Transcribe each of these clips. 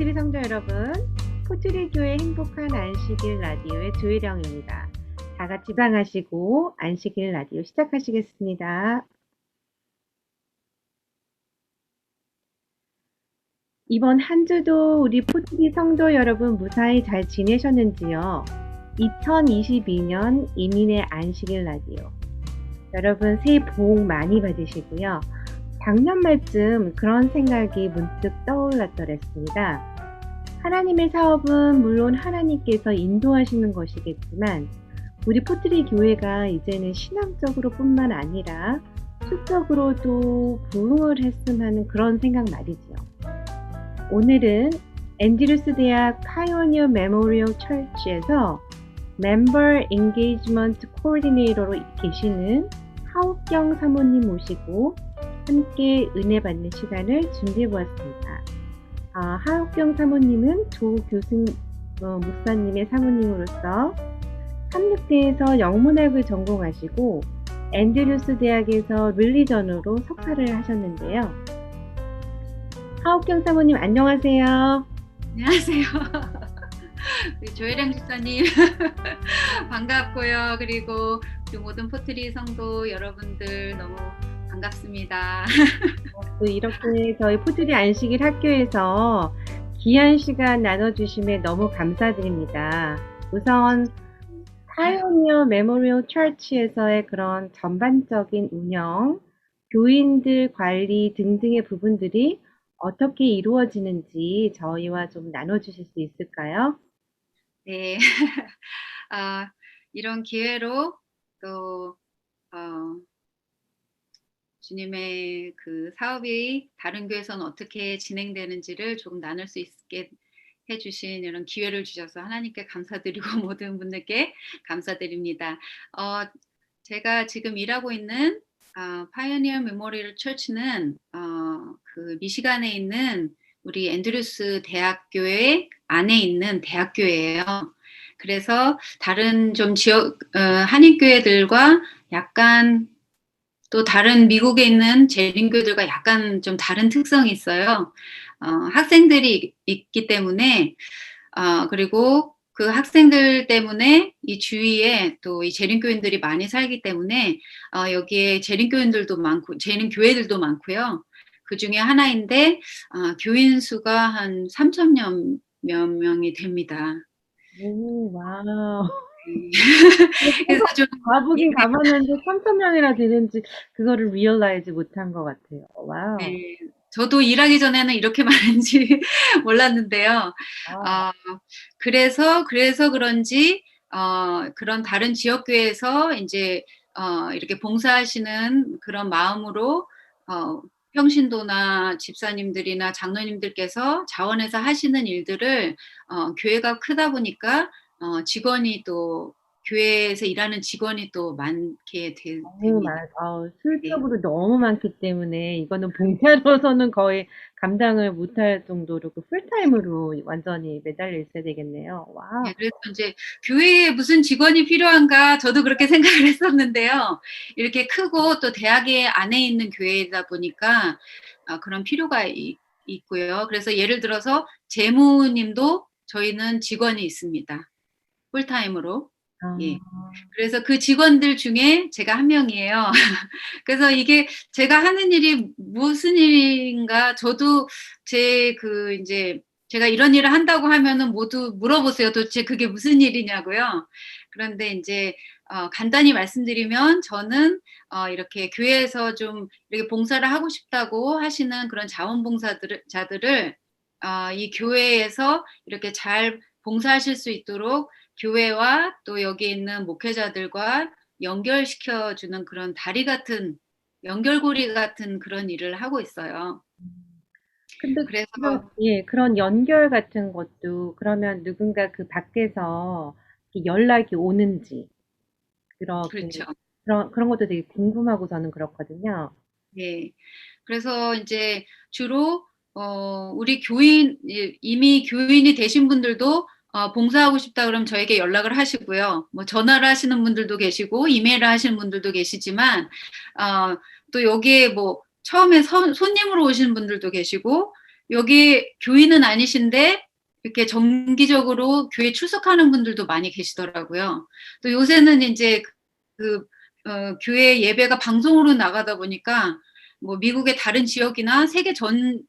포트리 성도 여러분, 포트리 교회 행복한 안식일 라디오의 조혜령입니다. 다 같이 방하시고 안식일 라디오 시작하시겠습니다. 이번 한 주도 우리 포트리 성도 여러분 무사히 잘 지내셨는지요? 2022년 이민의 안식일 라디오. 여러분 새해 복 많이 받으시고요. 작년 말쯤 그런 생각이 문득 떠올랐더랬습니다. 하나님의 사업은 물론 하나님께서 인도하시는 것이겠지만 우리 포트리 교회가 이제는 신앙적으로 뿐만 아니라 수적으로도 부흥을 했으면 하는 그런 생각 말이죠. 오늘은 앤드루스 대학 파이오니어 메모리얼 철치에서 멤버 인게이지먼트 코디네이터로 계시는 하옥경 사모님 모시고 함께 은혜 받는 시간을 준비해 보았습니다. 아, 하옥경 사모님은 조교승 어, 목사님의 사모님으로서 삼육대에서 영문학을 전공하시고 앤드루스 대학에서 릴리전으로 석사를 하셨는데요. 하옥경 사모님 안녕하세요. 안녕하세요. 조혜령 집사님 반갑고요. 그리고 모든 포트리 성도 여러분들 너무 반갑습니다. 또 이렇게 저희 포트리 안식일 학교에서 귀한 시간 나눠주심에 너무 감사드립니다. 우선 파이오니어 메모리얼 철치에서의 그런 전반적인 운영, 교인들 관리 등등의 부분들이 어떻게 이루어지는지 저희와 좀 나눠주실 수 있을까요? 네. 아, 이런 기회로 또 어, 주님의 그 사업이 다른 교회에서는 어떻게 진행되는지를 조금 나눌 수 있게 해주신 이런 기회를 주셔서 하나님께 감사드리고 모든 분들께 감사드립니다. 어, 제가 지금 일하고 있는 어, 파이오니어 메모리얼 철치는 어, 그 미시간에 있는 우리 앤드루스 대학교의 안에 있는 대학교예요. 그래서 다른 좀 지역 어, 한인 교회들과 약간 또 다른 미국에 있는 재림교들과 약간 좀 다른 특성이 있어요. 어, 학생들이 있기 때문에 어, 그리고 그 학생들 때문에 이 주위에 또 이 재림교인들이 많이 살기 때문에 어, 여기에 재림교인들도 많고 재림교회들도 많고요. 그 중에 하나인데 어, 교인 수가 한 3천여 몇 명이 됩니다. 오, 와우. 그래서 좀 가보긴 가봤는데 3천 명이나 되는지 그거를 리얼라이즈 못한 것 같아요. 와우. 네, 저도 일하기 전에는 이렇게 많은지 몰랐는데요. 아, 어, 그래서 그래서 그런지 어, 그런 다른 지역교회에서 이제 어, 이렇게 봉사하시는 그런 마음으로 어, 평신도나 집사님들이나 장로님들께서 자원해서 하시는 일들을 어, 교회가 크다 보니까 어, 직원이 또 교회에서 일하는 직원이 또 많게 되, 너무 됩니다. 많, 어, 술적으로 너무 많기 때문에 이거는 봉사로서는 거의 감당을 못할 정도로 그 풀타임으로 완전히 매달려 있어야 되겠네요. 와우. 네, 그래서 이제 교회에 무슨 직원이 필요한가 저도 그렇게 생각을 했었는데요. 이렇게 크고 또 대학의 안에 있는 교회이다 보니까 아, 그런 필요가 이- 있고요. 그래서 예를 들어서 재무님도 저희는 직원이 있습니다. 풀타임으로. 아, 예. 그래서 그 직원들 중에 제가 한 명이에요. 그래서 이게 제가 하는 일이 무슨 일인가 저도 제 그 이제 제가 이런 일을 한다고 하면은 모두 물어보세요. 도대체 그게 무슨 일이냐고요. 그런데 이제 어, 간단히 말씀드리면 저는 어, 이렇게 교회에서 좀 이렇게 봉사를 하고 싶다고 하시는 그런 자원봉사들을 자들을 어, 이 교회에서 이렇게 잘 봉사하실 수 있도록 교회와 또 여기 있는 목회자들과 연결시켜 주는 그런 다리 같은 연결고리 같은 그런 일을 하고 있어요. 근데 그래서 그런, 예, 그런 연결 같은 것도 그러면 누군가 그 밖에서 연락이 오는지 그렇게 그렇죠. 그런 그런 것도 되게 궁금하고 저는 그렇거든요. 예. 그래서 이제 주로 어, 우리 교인 이- 이미 교인이 되신 분들도 어, 봉사하고 싶다 그러면 저에게 연락을 하시고요. 뭐 전화를 하시는 분들도 계시고 이메일을 하시는 분들도 계시지만 어, 또 여기에 뭐 처음에 선- 손님으로 오시는 분들도 계시고 여기 교인은 아니신데 이렇게 정기적으로 교회 출석하는 분들도 많이 계시더라고요. 또 요새는 이제 그 어, 교회 예배가 방송으로 나가다 보니까 뭐 미국의 다른 지역이나 세계 전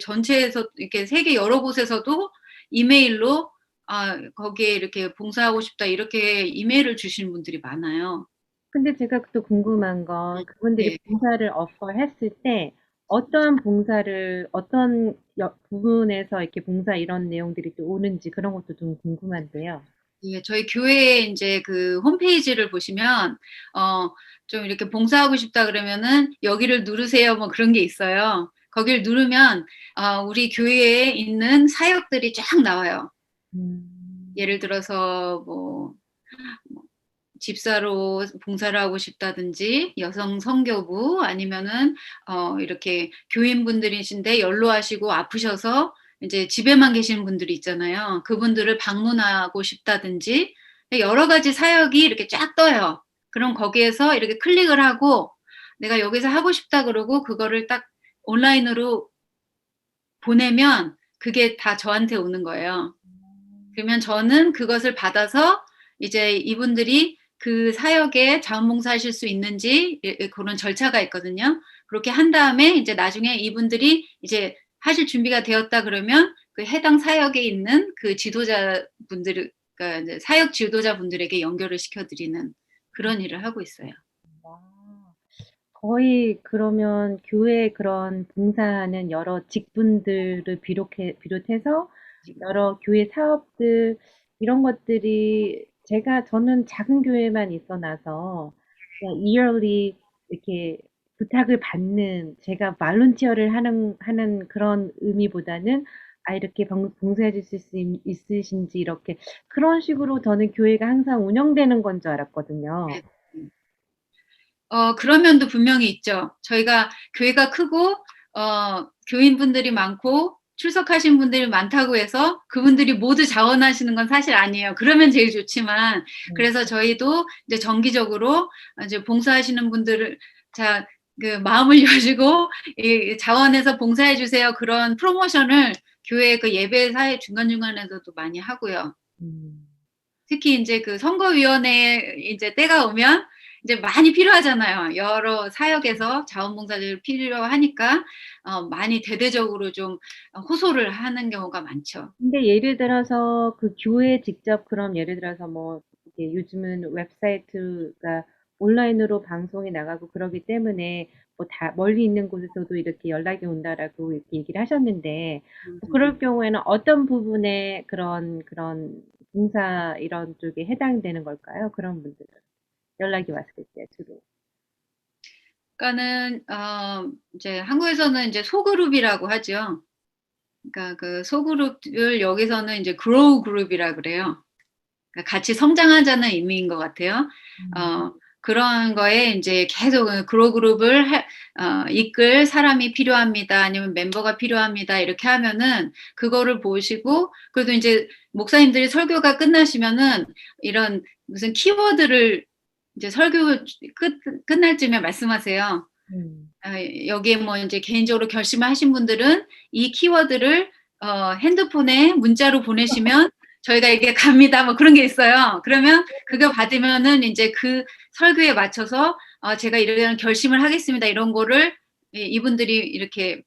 전체에서 이렇게 세계 여러 곳에서도 이메일로 아 거기에 이렇게 봉사하고 싶다 이렇게 이메일을 주시는 분들이 많아요. 근데 제가 또 궁금한 건 그분들이 네. 봉사를 어퍼 했을 때 어떠한 봉사를 어떤 여- 부분에서 이렇게 봉사 이런 내용들이 또 오는지 그런 것도 좀 궁금한데요. 예, 저희 교회 이제 그 홈페이지를 보시면 어 좀 이렇게 봉사하고 싶다 그러면은 여기를 누르세요 뭐 그런 게 있어요. 거기를 누르면 아 우리 교회에 있는 사역들이 쫙 나와요. 음. 예를 들어서 뭐, 뭐 집사로 봉사를 하고 싶다든지 여성 선교부 아니면은 어 이렇게 교인분들이신데 연로하시고 아프셔서 이제 집에만 계시는 분들이 있잖아요. 그분들을 방문하고 싶다든지 여러 가지 사역이 이렇게 쫙 떠요. 그럼 거기에서 이렇게 클릭을 하고 내가 여기서 하고 싶다 그러고 그거를 딱 온라인으로 보내면 그게 다 저한테 오는 거예요. 그러면 저는 그것을 받아서 이제 이분들이 그 사역에 자원봉사하실 수 있는지 예, 예, 그런 절차가 있거든요. 그렇게 한 다음에 이제 나중에 이분들이 이제 하실 준비가 되었다 그러면 그 해당 사역에 있는 그 지도자분들, 그러니까 사역 지도자분들에게 연결을 시켜드리는 그런 일을 하고 있어요. 와. 거의 그러면 교회 그런 봉사하는 여러 직분들을 비롯해, 비롯해서 여러 교회 사업들 이런 것들이 제가 저는 작은 교회만 있어 나서 그냥 yearly 이렇게 부탁을 받는 제가 말론티어를 하는 하는 그런 의미보다는 아 이렇게 봉- 봉사해 주실 수 있- 있으신지 이렇게 그런 식으로 저는 교회가 항상 운영되는 건 줄 알았거든요. 네. 어, 그런 면도 분명히 있죠. 저희가 교회가 크고, 어, 교인분들이 많고, 출석하신 분들이 많다고 해서 그분들이 모두 자원하시는 건 사실 아니에요. 그러면 제일 좋지만, 그래서 저희도 이제 정기적으로 이제 봉사하시는 분들을, 자, 그 마음을 여시고, 이 자원해서 봉사해 주세요. 그런 프로모션을 교회 그 예배 사회 중간 중간에서도 많이 하고요. 음. 특히 이제 그 선거위원회 이제 때가 오면 이제 많이 필요하잖아요. 여러 사역에서 자원봉사자들 필요하니까 어, 많이 대대적으로 좀 호소를 하는 경우가 많죠. 근데 예를 들어서 그 교회 직접 그럼 예를 들어서 뭐 요즘은 웹사이트가 온라인으로 방송이 나가고 그러기 때문에 뭐 다 멀리 있는 곳에서도 이렇게 연락이 온다라고 이렇게 얘기를 하셨는데 뭐 그럴 경우에는 어떤 부분에 그런 그런 봉사 이런 쪽에 해당되는 걸까요? 그런 분들은 연락이 왔을 때 주로. 그러니까는 어, 이제 한국에서는 이제 소그룹이라고 하죠. 그러니까 그 소그룹을 여기서는 이제 그로우 그룹이라 그래요. 그러니까 같이 성장하자는 의미인 것 같아요. 어, 그런 거에 이제 계속 그로 그룹을 해- 어, 이끌 사람이 필요합니다. 아니면 멤버가 필요합니다. 이렇게 하면은 그거를 보시고 그래도 이제 목사님들이 설교가 끝나시면은 이런 무슨 키워드를 이제 설교 끝 끝날 쯤에 말씀하세요. 음. 아, 여기에 뭐 이제 개인적으로 결심하신 분들은 이 키워드를 어, 핸드폰에 문자로 보내시면 저희가 이게 갑니다. 뭐 그런 게 있어요. 그러면 그거 받으면은 이제 그 설교에 맞춰서 어, 제가 이런 결심을 하겠습니다. 이런 거를 이- 이분들이 이렇게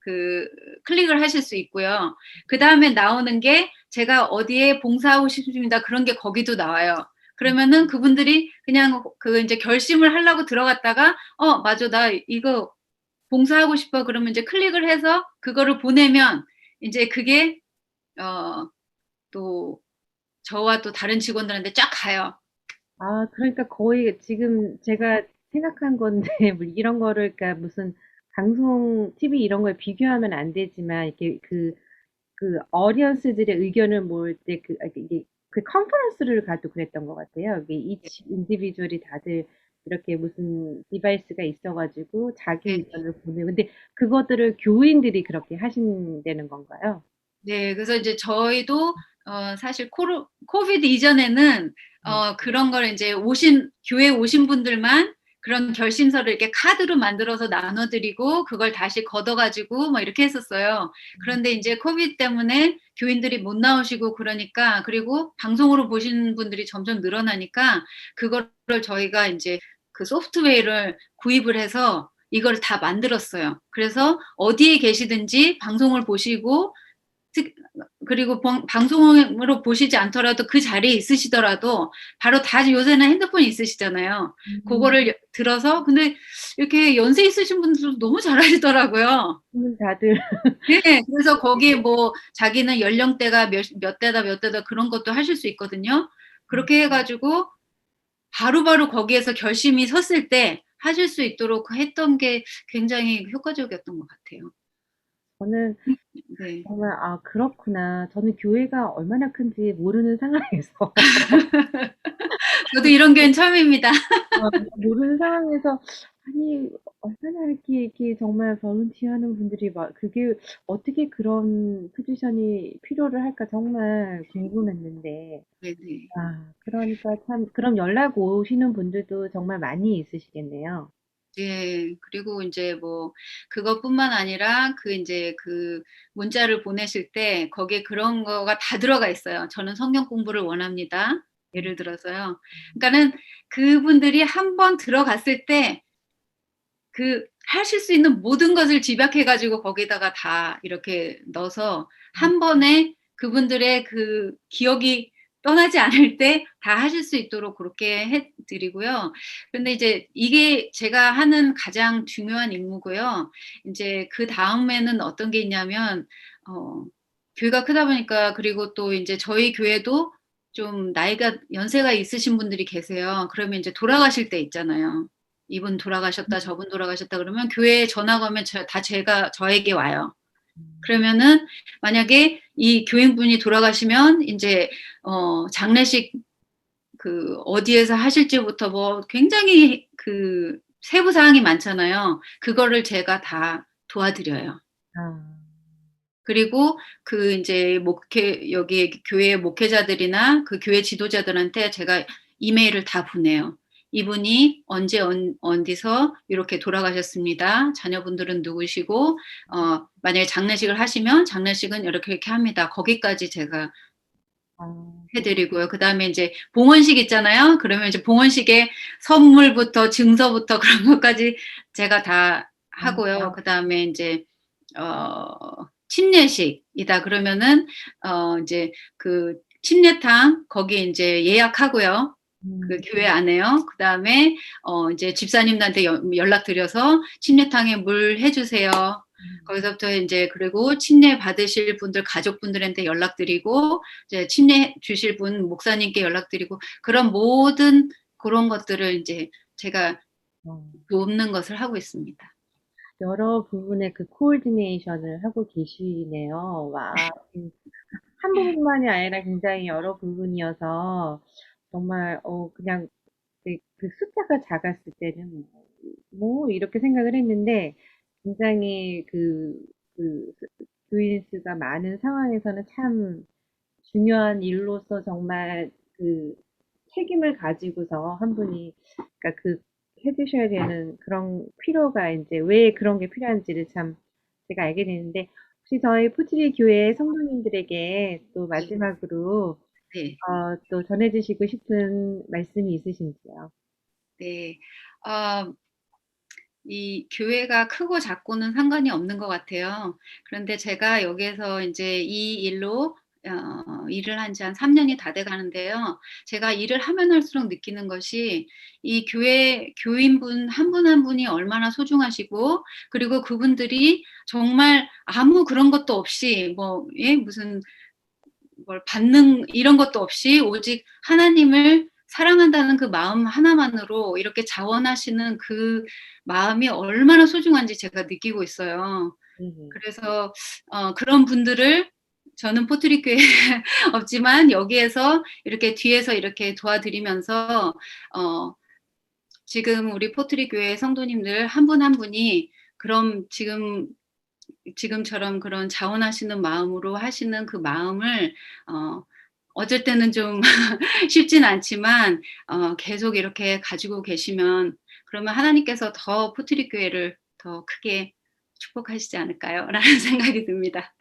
그 클릭을 하실 수 있고요. 그 다음에 나오는 게 제가 어디에 봉사하고 싶습니다. 그런 게 거기도 나와요. 그러면은 그분들이 그냥 그 이제 결심을 하려고 들어갔다가 어 맞아 나 이거 봉사하고 싶어 그러면 이제 클릭을 해서 그거를 보내면 이제 그게 어 또 저와 또 다른 직원들한테 쫙 가요. 아, 그러니까 거의 지금 제가 생각한 건데, 뭐 이런 거를, 그러니까 무슨 방송, TV 이런 거에 비교하면 안 되지만, 이렇게 그, 그, 어리언스들의 의견을 모을 때, 그, 아, 이게, 그 컨퍼런스를 가도 그랬던 것 같아요. 이게 이 인디비주얼이 다들 이렇게 무슨 디바이스가 있어가지고 자기 네. 의견을 보내. 근데 그것들을 교인들이 그렇게 하신다는 건가요? 네, 그래서 이제 저희도 어 사실 코로 코비드 이전에는 어 그런 걸 이제 오신 교회 오신 분들만 그런 결심서를 이렇게 카드로 만들어서 나눠 드리고 그걸 다시 걷어 가지고 뭐 이렇게 했었어요. 그런데 인제 코비드 때문에 교인들이 못 나오시고 그러니까 그리고 방송으로 보시는 분들이 점점 늘어나니까 그거를 저희가 인제 그 소프트웨어를 구입을 해서 이걸 다 만들었어요. 그래서 어디에 계시든지 방송을 보시고 특 그리고 방 방송으로 보시지 않더라도 그 자리에 있으시더라도 바로 다 요새는 핸드폰이 있으시잖아요. 음. 고거를 여 들어서 근데 이렇게 연세 있으신 분들도 너무 잘하시더라고요. 음 다들 네. 그래서 거기에 뭐 자기는 연령대가 몇 몇 대다 몇 대다 그런 것도 하실 수 있거든요. 그렇게 해 가지고 바로바로 거기에서 결심이 섰을 때 하실 수 있도록 했던 게 굉장히 효과적이었던 것 같아요. 저는 네. 정말 '아 그렇구나.' 저는 교회가 얼마나 큰지 모르는 상황에서 저도 이런 교회는 처음입니다. 어 모르는 상황에서 아니 얼마나 이렇게 이렇게 정말 volunteer하는 분들이 막 그게 어떻게 그런 포지션이 필요를 할까 정말 궁금했는데 네네. 아 그러니까 참 그럼 연락 오시는 분들도 정말 많이 있으시겠네요. 네. 그리고 인제 뭐 그것뿐만 아니라 그 인제 그 문자를 보내실 때 거기에 그런 거가 다 들어가 있어요. "저는 성경 공부를 원합니다." 예를 들어서요. 음. 그러니까는 그분들이 1번 들어갔을 때 그 하실 수 있는 모든 것을 집약해 가지고 거기다가 다 이렇게 넣어서 음. 1 번에 그분들의 그 기억이 떠나지 않을 때 다 하실 수 있도록 고렇게 해 드리고요. 근데 이제 이게 제가 하는 가장 중요한 임무고요. 인제 그 다음에는 어떤 게 있냐면 어 교회가 크다 보니까 그리고 또 인제 저희 교회도 좀 나이가 연세가 있으신 분들이 계세요. 그러면 인제 돌아가실 때 있잖아요. "이분 돌아가셨다. 음. 저분 돌아가셨다." 그러면 교회에 전화가 오면 저 다 제가 저에게 와요. 음. 그러면은 만약에 이 교인분이 돌아가시면 인제 어 장례식 그 어디에서 하실지부터 뭐 굉장히 그 세부 사항이 많잖아요. 그거를 제가 다 도와드려요. 아. 그리고 그 인제 목회 여기 교회 목회자들이나 그 교회 지도자들한테 제가 이메일을 다 보내요. " 이분이 언제 언 어디서 이렇게 돌아가셨습니다. 자녀분들은 누구시고 어 만약에 장례식을 하시면 장례식은 요렇게 이렇게 합니다." 거기까지 제가 아해 네. 드리고요. 그 다음에 인제 봉헌식 있잖아요. 그러면 이제 봉헌식에 선물부터 증서부터 그런 것까지 제가 다 하고요. 아. 그다음에 인제 어 침례식이다 그러면은 어 인제 그 침례탕 거기 인제 예약하고요. 그 음. 교회 안에요. 그 다음에 어 인제 집사님들한테 연 연락 드려서 "침례탕에 물 해 주세요." 음. 거기서부터 인제 그리고 침례 받으실 분들 가족분들한테 연락드리고 이제 침례 주실 분 목사님께 연락드리고 그런 모든 고런 것들을 인제 제가 어. 돕는 것을 하고 있습니다. 여러 부분의 그 코오디네이션을 하고 계시네요. 와 음. 1 부분만이 아니라 굉장히 여러 부분이어서 정말 어 그냥 네그 숫자가 작았을 때는 '뭐' 이렇게 생각을 했는데 굉장히 그그그 교인 수가 많은 상황에서는 참 중요한 일로서 정말 그 책임을 가지고서 1 분이 그러니까 그 해 주셔야 되는 그런 필요가 인제 왜 그런 게 필요한지를 참 제가 알게 되는데 혹시 저희 포트리 교회 성도님들에게 또 네. 마지막으로 네. 어 또 전해 주시고 싶은 말씀이 있으신지요? 네. 어 이 교회가 크고 작고는 상관이 없는 것 같아요. 그런데 제가 여기에서 인제 이 일로 어 일을 한 지 한 3 년이 다 돼 가는데요. 제가 일을 하면 할수록 느끼는 것이 이 교회 교인분 1분1 분이 얼마나 소중하시고 그리고 그분들이 정말 아무 그런 것도 없이 뭐 예 무슨 뭘 받는 이런 것도 없이 오직 하나님을 사랑한다는 그 마음 하나만으로 이렇게 자원하시는 그 마음이 얼마나 소중한지 제가 느끼고 있어요. 그래서 어 그런 분들을 저는 포트리 교회에 없지만 여기에서 이렇게 뒤에서 이렇게 도와드리면서 어 지금 우리 포트리 교회 성도님들 1분1 분이 그런 지금 지금처럼 그런 자원하시는 마음으로 하시는 그 마음을 어 어쩔 때는 좀 쉽진 않지만 어 계속 이렇게 가지고 계시면 그러면 하나님께서 더 포트리 교회를 더 크게 축복하시지 않을까요? 라는 생각이 듭니다.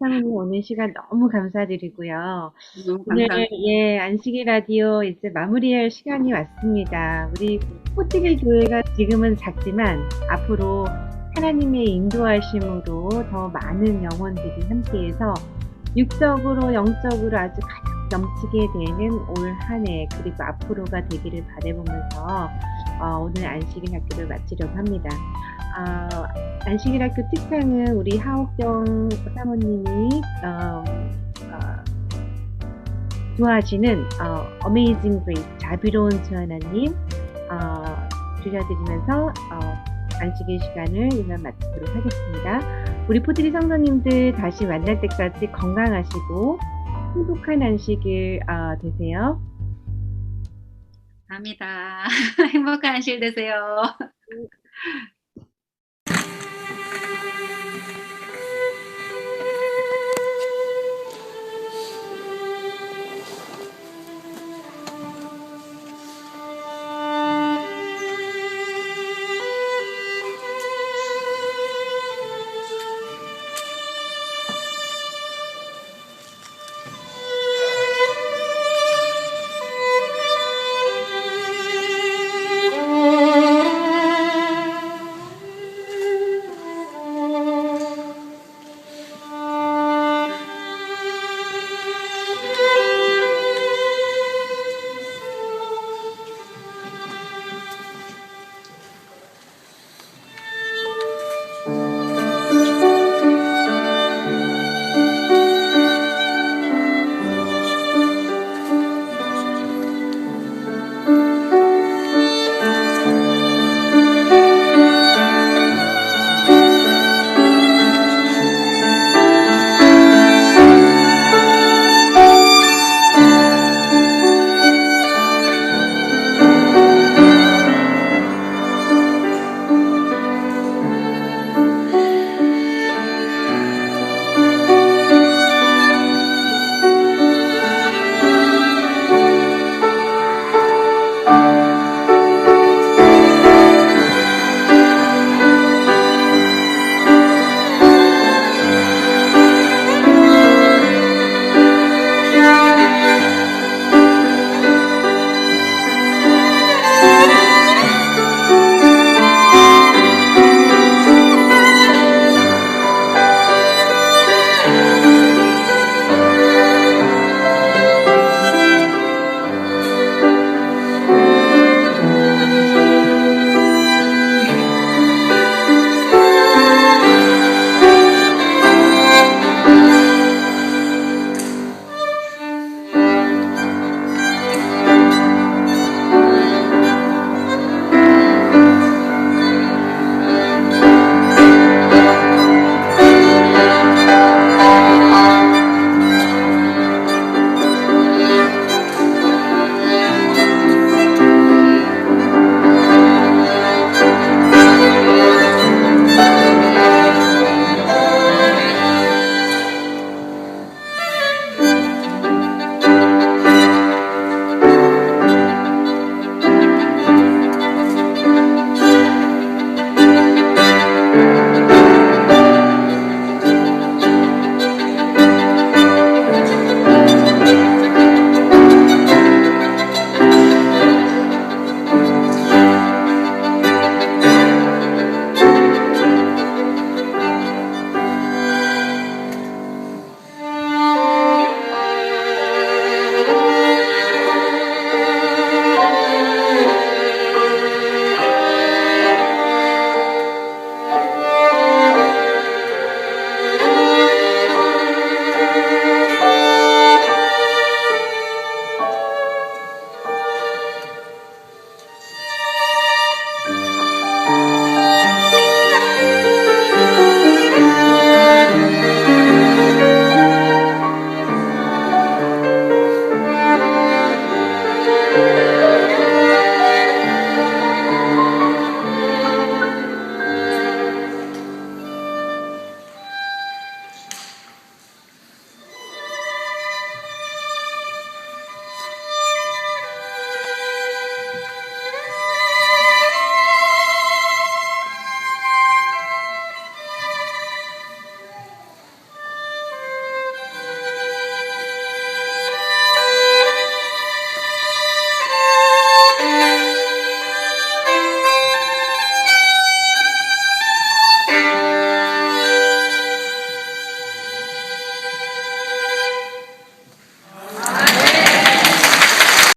사모님 오늘 시간 너무 감사드리고요. 너무 오늘 감사합 예 안식일 라디오 이제 마무리할 시간이 왔습니다. 우리 포트리 교회가 지금은 작지만 앞으로 하나님의 인도하심으로 더 많은 영혼들이 함께해서 육적으로 영적으로 아주 가득 넘치게 되는 올 한 해 그리고 앞으로가 되기를 바라보면서 어 오늘 안식일 학교를 마치려고 합니다. 아 안식일 학교 특강은 우리 하옥경 사모님이 어어 좋아하시는 어 어메이징 그레이스 자비로운 주 하나님 어 들려드리면서 어 안식일 시간을 이만 마치도록 하겠습니다. 우리 포트리 성도님들 다시 만날 때까지 건강하시고 행복한 안식일 어 되세요. 감사합니다. 행복한 안식일 되세요.